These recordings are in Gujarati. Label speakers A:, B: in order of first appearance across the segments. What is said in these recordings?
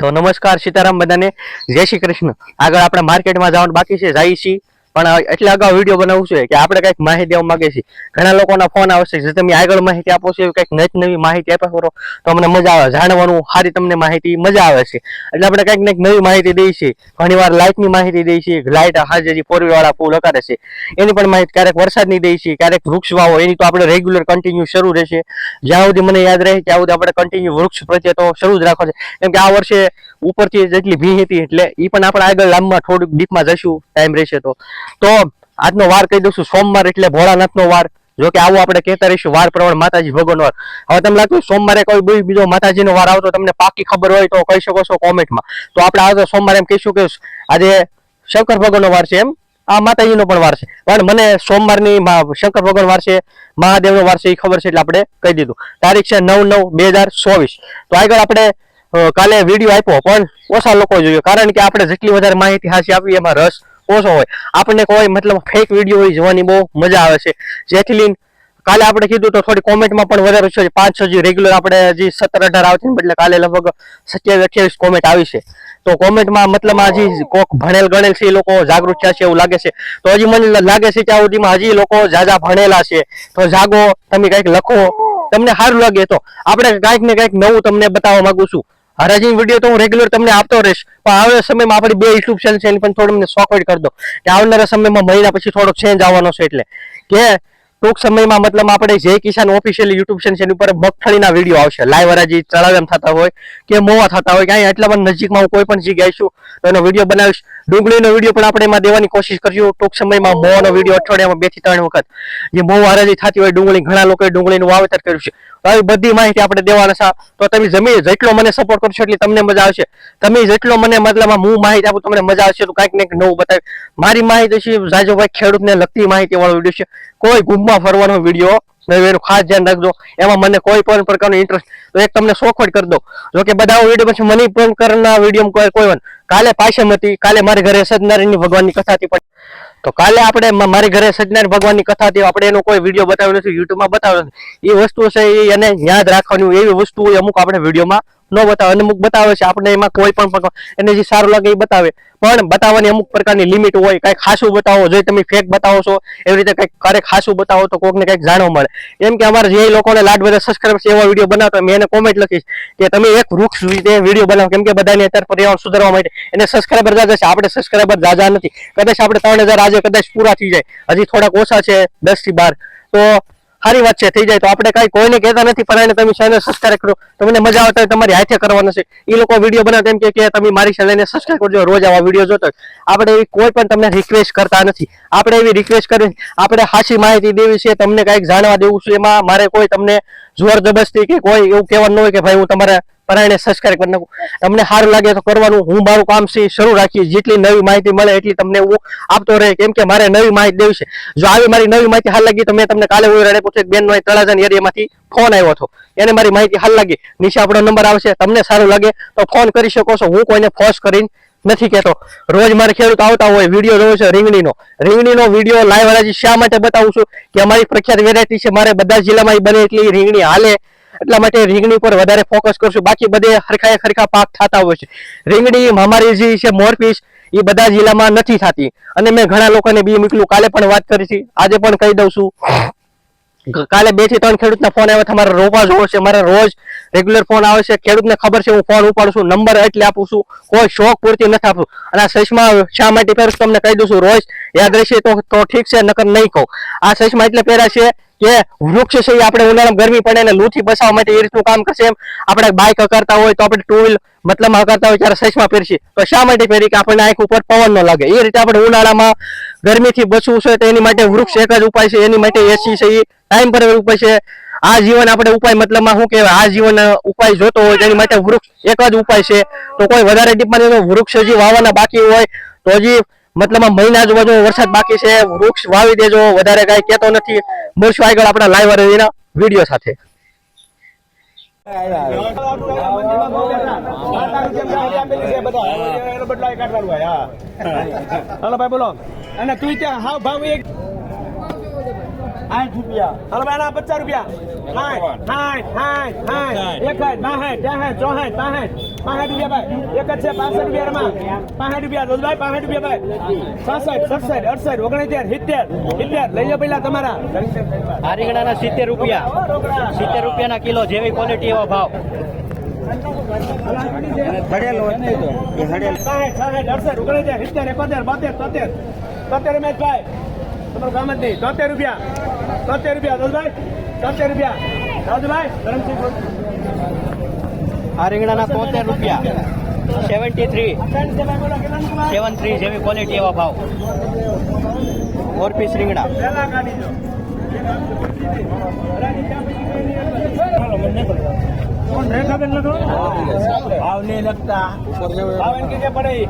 A: તો નમસ્કાર સીતારામ બધાને. જય શ્રી કૃષ્ણ. આગળ આપણે માર્કેટમાં જવાનું બાકી છે. જઈએ છીએ. પણ એટલે અગાઉ વીડિયો બનાવું છું કે આપણે કંઈક માહિતી આવવા માંગે છીએ. ઘણા લોકોના ફોન આવશે, જે તમે આગળ માહિતી આપો છો એવી કંઈક નવી નવી માહિતી આપ્યા કરો, તો અમને મજા આવે. જાણવાનું સારી તમને માહિતી મજા આવે છે. એટલે આપણે કંઈક ને નવી માહિતી દઈએ છીએ. ઘણી વાર લાઇટની માહિતી દઈએ છીએ લાઇટ હાજરી જે વાળા પુલ કરે છે, એની પણ માહિતી ક્યારેક વરસાદની દઈએ છીએ, ક્યારેક વૃક્ષ વાવો, એની તો આપણે રેગ્યુલર કન્ટિન્યુ શરૂ રહેશે. જ્યાં સુધી મને યાદ રહે, ત્યાં સુધી આપણે કન્ટિન્યુ વૃક્ષ પ્રત્યે તો શરૂ જ રાખો છે. કેમ કે આ વર્ષે ઉપરથી જેટલી ભી હતી એટલે એ પણ આપણે આગળ લાંબમાં થોડુંક ડીપમાં જશું ટાઈમ રહેશે તો. તો આજનો વાર કહી દઉં સોમવાર એટલે ભોળાનાથનો વાર. જો કે આવું આપણે કહેતા રહીશું, વાર પ્રવણ માતાજી ભગવાન વાર. હવે તમને લાગતું સોમવારે કોઈ બીજો માતાજીનો વાર આવતો, તમને પાકી ખબર હોય તો કહી શકો છો કોમેન્ટમાં. તો આપણે આવતો સોમવારે એમ કહીશું કે આજે શંકર ભગવાનનો વાર છે એમ? આ માતાજીનો પણ વાર છે. પણ મને સોમવારની શંકર ભગવાન વાર છે, મહાદેવનો વાર છે એ ખબર છે એટલે આપણે કહી દીધું. તારીખ છે નવ નવ બે તો આગળ આપણે કાલે વીડિયો આપ્યો, પણ ઓછા લોકો જોયો. કારણ કે આપણે જેટલી વધારે માહિતી હાસી આપી એમાં રસ ઓછો હોય. આપણને કોઈ મતલબ ફેક વીડિયો હોય જોવાની બહુ મજા આવે છે. જેથી કાલે આપણે કીધું તો થોડી કોમેન્ટમાં પણ વધારે છે, પાંચ છ જે રેગ્યુલર આપણે હજી સત્તર અઢાર આવતી એટલે કાલે લગભગ સત્યાવીસ અઠ્યાવીસ કોમેન્ટ આવી છે. તો કોમેન્ટમાં મતલબ હજી કોક ભણેલ ગણેલ છે, એ લોકો જાગૃત થયા છે એવું લાગે છે. તો હજી મને લાગે છે ત્યાં સુધીમાં હજી લોકો જાજા ભણેલા છે. તો જાગો, તમે કંઈક લખો. તમને સારું લાગે તો. આપણે કંઈક ને કંઈક નવું તમને બતાવવા માંગુ છું. હરાજી વીડિયો તો હું રેગ્યુલર તમને આપતો રહીશ. પણ આવનારા સમયમાં આપણી બે યુટ્યુબ ચેનલ છે, એની પણ થોડું મને સોકવેટ કરી દો. કે આવનારા સમયમાં મહિના પછી થોડોક ચેન્જ આવવાનો છે એટલે. કે ટૂંક સમયમાં મતલબ આપણે જય કિસાન ઓફિશિયલ યુટ્યુબ ચેનલ ઉપર મગફળીના વીડિયો આવશે. લાઈવ હરાજી, ચડાવેમ થતા હોય, કે મોવા થતા હોય, કે અહીંયા એટલા પણ નજીકમાં હું કોઈ પણ જગ્યાએ છું, તો એનો વીડિયો બનાવીશ. ડુંગળીનો વીડિયો પણ આપણે એમાં દેવાની કોશિશ કરશું. ટૂંક સમયમાં મોનો વીડિયો અઠવાડિયામાં બેથી ત્રણ વખત. જે મો વારાજી થતી હોય ડુંગળી, ઘણા લોકોએ ડુંગળીનું વાવેતર કર્યું છે. આવી બધી માહિતી આપણે દેવાના છે. તો તમે જમીન જેટલો મને સપોર્ટ કરશો એટલી તમને મજા આવશે. તમે જેટલો મને મતલબ હું માહિતી આપું તમને મજા આવશે. તો કાંઈક ને નવું બતાવી મારી માહિતી છે, જાજોભાઈ ખેડૂતને લગતી માહિતી વાળો વીડિયો છે. કોઈ ગુમમાં ફરવાનો વીડિયો ખાસ ધ્યાન રાખજો. એમાં મને કોઈ પણ પ્રકારનો ઇન્ટરેસ્ટ તો એક તમને શોખવટ કરી દો જો કે બધા વીડિયો પછી મની પણ કરના વીડિયો કોઈ કોઈ કાલે પાછમ હતી, કાલે મારી ઘરે સજનારાયણની ભગવાનની કથા હતી પણ તો કાલે આપણે મારી ઘરે સજનારાયણ ભગવાનની કથા હતી, આપણે એનો કોઈ વીડિયો બતાવ્યો નથી યુટ્યુબમાં બતાવ્યો નથી. એ વસ્તુ છે એને યાદ રાખવાની, એવી વસ્તુ અમુક આપણે વિડીયોમાં ન બતાવે, અને અમુક બતાવે છે, આપણે એમાં કોઈ પણ એને જે સારું લાગે એ બતાવે. પણ બતાવવાની અમુક પ્રકારની લિમિટ હોય, કાંઈક ખાસું બતાવો, જો તમે ફેક બતાવો છો, એવી રીતે કંઈક ક્યારેક ખાસું બતાવો તો કોઈકને કંઈક જાણવા મળે. એમ કે અમારે જે લોકોને લાડ બધા સબસ્ક્રાઈબ છે, એવા વીડિયો બનાવતા મેં એને કોમેન્ટ લખીશ કે તમે એક વૃક્ષ રીતે વીડિયો બનાવો. કેમ કે બધાને અત્યારે પર્યાવરણ સુધારવા માટે એને સબસ્ક્રાઈબર જાજા છે, આપણે સબસ્ક્રાઈબર જાજા નથી. કદાચ આપણે ત્રણ આજે કદાચ પૂરા થઈ જાય. હજી થોડાક ઓછા છે, દસથી બાર. તો સારી વાત છે, થઈ જાય તો આપણે કઈ કોઈને કહેતા નથી, પણ એને તમે ચેનલ સબસ્ક્રાઈબ કરો. તમને મજા આવતા તો તમારી હાથે કરવા છે. એ લોકો વીડિયો બનાવે એમ કે તમે મારી ચેનલને સબસ્ક્રાઈબ કરજો, રોજ આવા વીડિયો જોતો હોય. આપણે એવી કોઈ પણ તમને રિક્વેસ્ટ કરતા નથી. આપણે એવી રિક્વેસ્ટ કરી, આપણે સાચી માહિતી દેવી છે, તમને કંઈક જાણવા દેવું છે, એમાં મારે કોઈ તમને જોર જબરસ્તી કે કોઈ એવું કહેવાનું હોય કે ભાઈ હું તમારા પરાયણે સબસ્ક્રાઇબ કરી નાખું. તમને સારું લાગે તો કરવાનું. હું મારું કામ છે શરૂ રાખી જેટલી નવી માહિતી મળે એટલી તમને હું આપતો રહે કેમ કે મારે નવી માહિતી દેવી છે. જો આવી મારી નવી માહિતી હાલ લાગી તો મેં તમને કાલે હું રડે પૂછે બેન નો તળાજાના એરિયામાંથી ફોન આવ્યો હતો. એને મારી માહિતી હાલ લાગી. નીચે આપણો નંબર આવશે. તમને સારું લાગે તો ફોન કરી શકો છો. હું કોઈને ફોર્સ કરીને નથી કહેતો. રોજ મારે ખેડૂત આવતા હોય, વીડિયો જોયો છે રીંગણીનો. રીંગણીનો વીડિયો લાઈવ હરાજી શા માટે બતાવું છું? કે અમારી પ્રખ્યાત વેરાયટી છે. મારે બધા જિલ્લામાં બને એટલી રીંગણી હાલે. એટલા માટે રીંગણી પર વધારે ફોકસ કરશું. બાકી બધે હરખા હરખા પાક થતા હોય છે. રીંગણી અમારી જે છે, મોરપીસ, એ બધા જિલ્લામાં નથી થતી. અને મેં ઘણા લોકોને બી મોકલું. કાલે પણ વાત કરી છે. આજે પણ કહી દઉં છું. કાલે બેથી ત્રણ ખેડૂતના ફોન આવ્યા. તમારે રોપા જોવો છે. મારે રોજ રેગ્યુલર ફોન આવે છે. ખેડૂતને ખબર છે, હું ફોન ઉપાડું છું. નંબર એટલે આપું છું. કોઈ શોખ પૂરતી નથી આપું. અને આ સચમાં શા માટે પહેરું તમને કહી દઉં છું. રોજ યાદ રહેશે તો ઠીક છે. નકર નહીં કહું. આ સચમાં એટલે પહેરા છે કે વૃક્ષ છે એ આપણે ઉનાળામાં ગરમી પડે ને લૂથી બચાવવા માટે એ રીતનું કામ કરશે એમ. આપણે બાઇક કરતા હોય તો આપણે ટુ વ્હીલ મતલબ કરતા હોય ત્યારે સચમાં પહેરશી તો શા માટે પહેરી કે આપણને આંખ ઉપર પવન ન લાગે? એ રીતે આપણે ઉનાળામાં ગરમીથી બચવું છે તો એની માટે વૃક્ષ એક જ ઉપાય છે. એની માટે એસી છે એ ટાઈમ પર ઉપાય છે. આ જીવન આપણે ઉપાય મતલબમાં શું કહેવાય? આ જીવન ઉપાય જોતો હોય તેની માટે વૃક્ષ એક જ ઉપાય છે. તો કોઈ વધારે ડીપમાં વૃક્ષ હજી વાવવાના બાકી હોય તો હજી મતલબમાં મહિના આજુબાજુ વરસાદ બાકી છે. વૃક્ષ વાવી દેજો. વધારે કાંઈ કહેતો નથી. મળશું આગળ આપણા લાઈવ એના વીડિયો સાથે.
B: હાલો ભાઈ બોલો. અને તું ત્યાં હાવ ભાવ એક આઠ રૂપિયા. હાલો ભાઈ આના પચાસ રૂપિયા. હાઠ હાઠ હાઠ એક બાહાઠ ત્રેહાઠ ચોહાઠ બાહાઠ પાંસઠ રૂપિયા ભાઈ. એક જ છે પાસઠ રૂપિયા રમા પાંસઠ રૂપિયા દોલભાઈ પાંસઠ રૂપિયા ભાઈ. છાસઠ સડસઠ અડસઠ ઓગણસિત્તેર સિત્તેર. સિત્તેર લઈ લો પેલા તમારા.
C: હારીગડાના સિત્તેર રૂપિયા. સિત્તેર રૂપિયાના કિલો જેવી ક્વોલિટી એવો ભાવ.
B: સાઠ સાઠ અડસઠ ઓગણસિત્તેર સિત્તેર એકોતેર બોતેર તોતેર. તોતેર રમેશ ભાઈ તમારું કામ જ નહીં. તોતેર રૂપિયા. તોતેર રૂપિયા દોલભાઈ તોતેર રૂપિયા રાજુભાઈ ધરમસિંહ
C: આ રીંગણાના તોતેર રૂપિયા સેવન્ટી થ્રી સેવન થ્રી જેવી ક્વોલિટી એવા ભાવ ફોર પીસ રીંગણા
B: ભાવ નહીં લગતા. ભાવ એમ કે પડે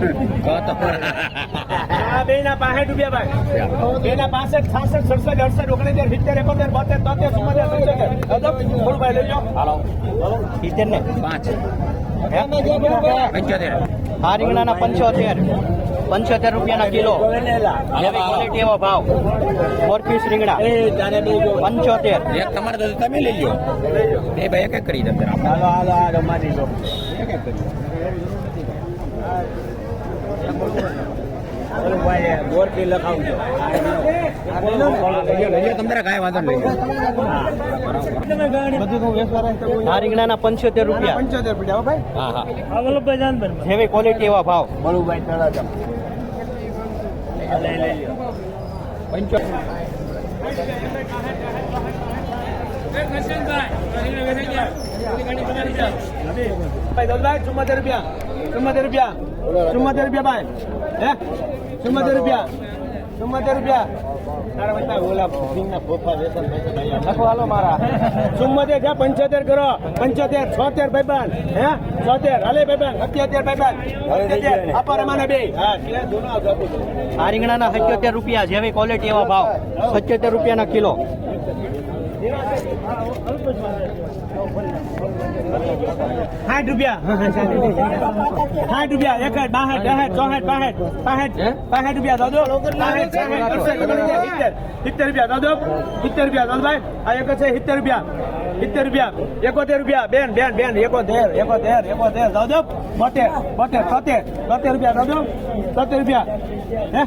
B: આ બે ના પાસઠ રૂપિયા ભાઈ બે ના પાસઠ છાસઠ સડસઠ અડસઠ ઓગણસિત્તેર સિત્તેર એકોતેર બોતેર તોતેર ચુમ્મોતેર પંચોતેર. ભાઈ લઈ લો.
C: હાલો. સિત્તેર ને પાંચ. આ રીંગણાના પંચોતેર. પંચોતેર રૂપિયાના કિલો. ક્વોલિટી એવો ભાવ. ફોર પીસ રીંગણા. પંચોતેર.
D: તમારે તમે લઈ લો એ ભાઈ એક એક કરી દે
B: હાલો હાલો હાલો મારી દો. લખાવજો.
D: તમારે કાંઈ વાંધો નહીં.
C: આ રીંગણાના પંચોતેર રૂપિયા.
B: પંચોતેર રૂપિયા ભાઈ?
C: હા હા. જેવી ક્વોલિટી એવા ભાવ.
B: બળુભાઈ તળાજા. ભાઈ દોલભાઈ ચુમ્મોતેર રૂપિયા. ચુમ્મોતેર રૂપિયા. ચુમ્મોતેર રૂપિયા ભાઈ. હે? ચુમ્મોતેર રૂપિયા ચુમ્મોતેર રૂપિયા. તારા બધા ઓલા સિંગના વેસન લખો હાલો મારા. ચુમ્મોતેર છે પંચોતેર કરો. પંચોતેર છોતેર ભાઈબાન હે? છોતેર હાલે ભાઈબાન સત્યોતેર ભાઈબાન આપો રમાને બે.
C: આ રીંગણાના સત્યોતેર રૂપિયા જેવી ક્વોલિટી એવા ભાવ. સત્યોતેર રૂપિયાના કિલો.
B: સાઠ રૂપિયા. સાઠ રૂપિયા. એક બાસઠ બાસઠ ચોસઠ બાસઠ પાસઠ પાસઠ રૂપિયા દાદો સિત્તેર સિત્તેર રૂપિયા દાદો સિત્તેર રૂપિયા દાદભાઈ આ એક છે સિત્તેર રૂપિયા. સિત્તેર રૂપિયા. એકોતેર રૂપિયા. બેન બેન બેન એકોતેર એકોતેર એકોતેર દાદો બોતેર બોતેર તોતેર તોતેર રૂપિયા દાદો તોતેર રૂપિયા. હે?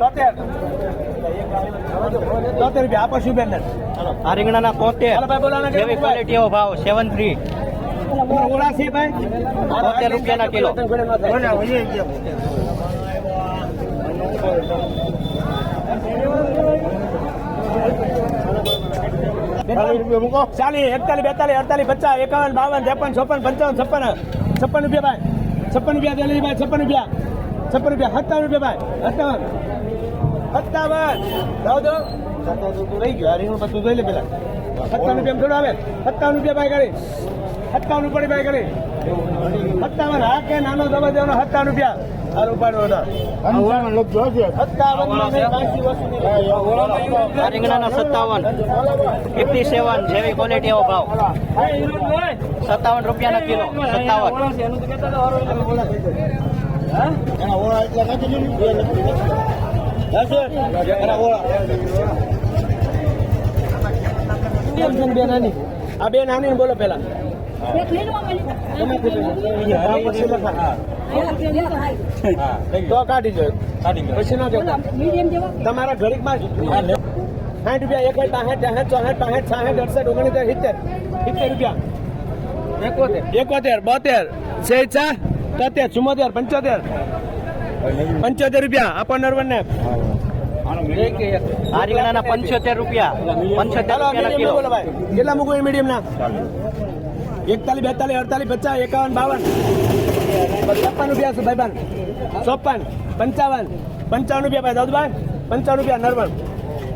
B: તોતેર. તોતેર રૂપિયા. આપો શું બેન
C: આ રીંગણાના
B: ને
C: જેવી ક્વોલિટીઓ ભાવ સેવન થ્રી
B: ઓળા ભાઈ?
C: તોતેર રૂપિયાના કિલો.
B: ચાલીસ એકતાલીસ બેતાલીસ અડતાલીસ પચાસ એકાવન બાવન ત્રેપન ચોપન પંચાવન છપ્પન છપ્પન રૂપિયા ભાઈ. છપ્પન રૂપિયા ચાલીસ ભાઈ છપ્પન રૂપિયા. છપ્પન રૂપિયા સત્તાવન રૂપિયા ભાઈ. સત્તાવન. સત્તાવન જાઓ તો. સત્તાવન રહી ગયો. આ રીંગણું બધું જોઈ લે પેલા. સત્તાવન રૂપિયા થોડું આવે. સત્તાનું રૂપિયા કરી. સત્તાવન પડી બાય કરી. સત્તાવન હા કે નાનો દવા દેવાનો સત્તાવન રૂપિયા. હાલ ઉપાડો ઓર્ડર સત્તાવન
C: રીંગણાના ફિફ્ટી સેવન. જેવી ક્વોલિટી એવો ભાવ. સત્તાવન રૂપિયાના કિલો. સત્તાવન.
B: આ બે નાની બોલો પેલા તો કાઢી જો પછી ના કહેતા તમારા ઘડીકમાં સાઠ રૂપિયા એક બાસઠ ચાસઠ ચોસઠ પાસઠ સાઠ અડસઠ ઓગણીસ સિત્તેર સિત્તેર રૂપિયા એકોતેર એકોતેર બોતેર છેચા તોતેર ચુમ્મોતેર પંચોતેર પંચોતેર રૂપિયા આપો નરવણ ને
C: આ રીંગણાના પંચોતેર રૂપિયા પંચોતેર
B: ભાઈ. કેટલા મૂકવું એ મીડિયમ ના? એકતાલીસ બેતાલીસ અડતાલીસ પચાસ એકાવન બાવન. છપ્પન રૂપિયા છે ભાઈબાન ચોપન પંચાવન પંચાવન રૂપિયા ભાઈ દાદુભાઈ પંચાવન રૂપિયા નરવણ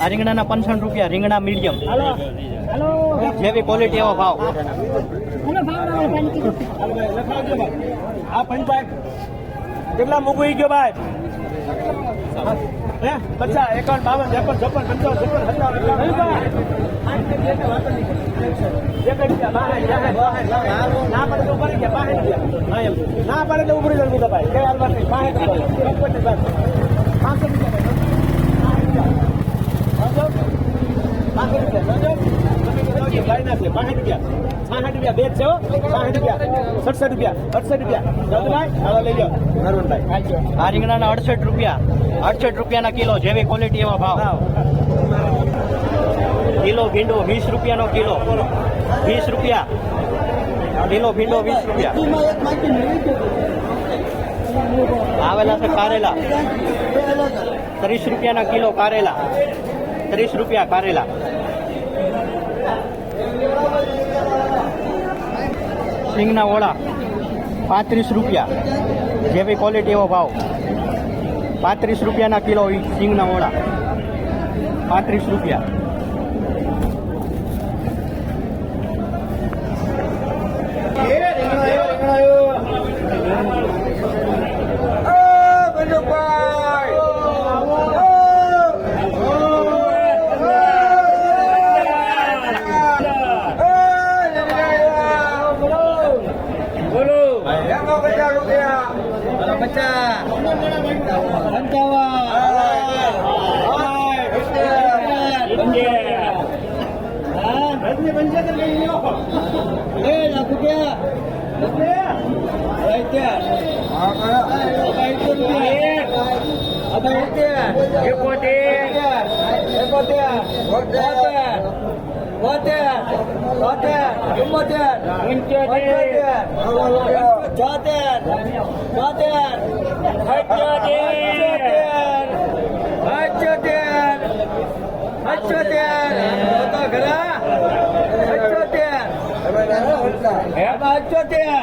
C: આ રીંગણાના પંચાવન રૂપિયા રીંગણા મીડિયમ. જેવી ક્વોલિટી એવો ભાવ.
B: આ પંચાયત કેટલા મૂકવી ગયો ભાઈ? હે? પચાસ, એકાવન, બાવન, ત્રેપન છપ્પન પંચાવન, છપ્પન ના પડે તો ઉભરી ગયા એમ. ના પડે તો ઉભરી જવું ભાઈ. કઈ હાલ વાત નહીં પાંચસો રૂપિયા. પાંચસો રૂપિયા. બાસઠ. બાસઠ રૂપિયા. બાયના છે બાસઠ રૂપિયા બે છે હો. રૂપિયા. સડસઠ રૂપિયા. અડસઠ રૂપિયા. દાદુભાઈ હાલો લઈ જાઓ નરવણભાઈ
C: આ રીંગણાના અડસઠ રૂપિયા. અડસઠ રૂપિયાના કિલો જેવી ક્વોલિટી એવા ભાવ.
B: ભાવ
C: કિલો ભીંડો વીસ રૂપિયાનો કિલો. વીસ રૂપિયા. કિલો ભીંડો વીસ રૂપિયા. આવેલા છે કારેલા. ત્રીસ રૂપિયાના કિલો કારેલા. ત્રીસ રૂપિયા કારેલા. સિંગના ઓળા પાંત્રીસ રૂપિયા. જેવી ક્વોલિટી એવો ભાવ. પાંત્રીસ રૂપિયાના કિલો સિંગના ઓળા પાંત્રીસ રૂપિયા.
D: એકોતેર એકોતેર બોતેર બોતેર ચુમ્મોતેર
C: પંચોતેર છોતેર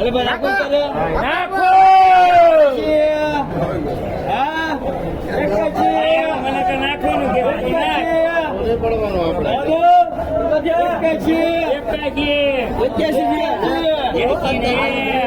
C: બોલો
D: રાખો દીવું લગાઈએ.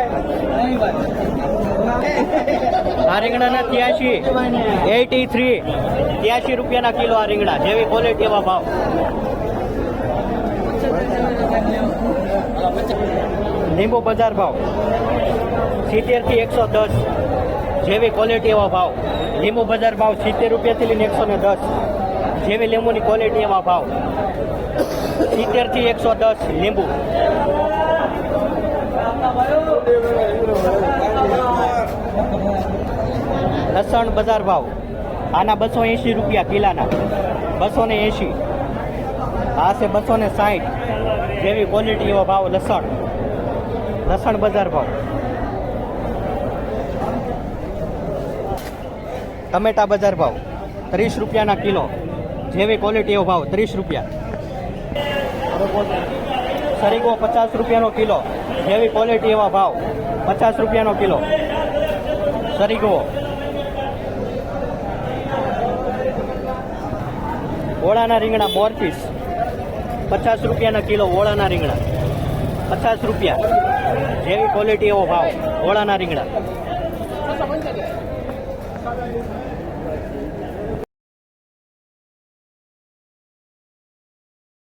D: એકાજી. એકાજી.
C: આ રીંગણાના ત્યાસી એટી થ્રી. ત્યાસી રૂપિયાના કિલો આ રીંગણા જેવી ક્વોલિટી એવા ભાવ. લીંબુ બજાર ભાવ. સિત્તેરથી એકસો દસ. જેવી ક્વોલિટી એવા ભાવ. લીંબુ બજાર ભાવ સિત્તેર રૂપિયાથી લઈને એકસો ને દસ. જેવી લીંબુની ક્વોલિટી એવા ભાવ. સિત્તેરથી એકસો દસ લીંબુ. લસણ બજાર ભાવ. આના બસો એંશી રૂપિયા કિલાના. બસો ને એંશી. આ છે બસો ને સાઠ જેવી ક્વોલિટી એવો ભાવ લસણ. લસણ બજાર ભાવ. ટમેટા બજાર ભાવ ત્રીસ રૂપિયાના કિલો. જેવી ક્વોલિટી એવો ભાવ ત્રીસ રૂપિયા. સરીગો પચાસ રૂપિયાનો કિલો. જેવી ક્વોલિટી એવા ભાવ પચાસ રૂપિયાનો કિલો. સરીગો ઓળાના રીંગણા મોરપીસ પચાસ રૂપિયાના કિલો ઓળાના રીંગણા. પચાસ રૂપિયા. જેવી ક્વોલિટી એવો ભાવ ઓળાના રીંગણા. Thank you.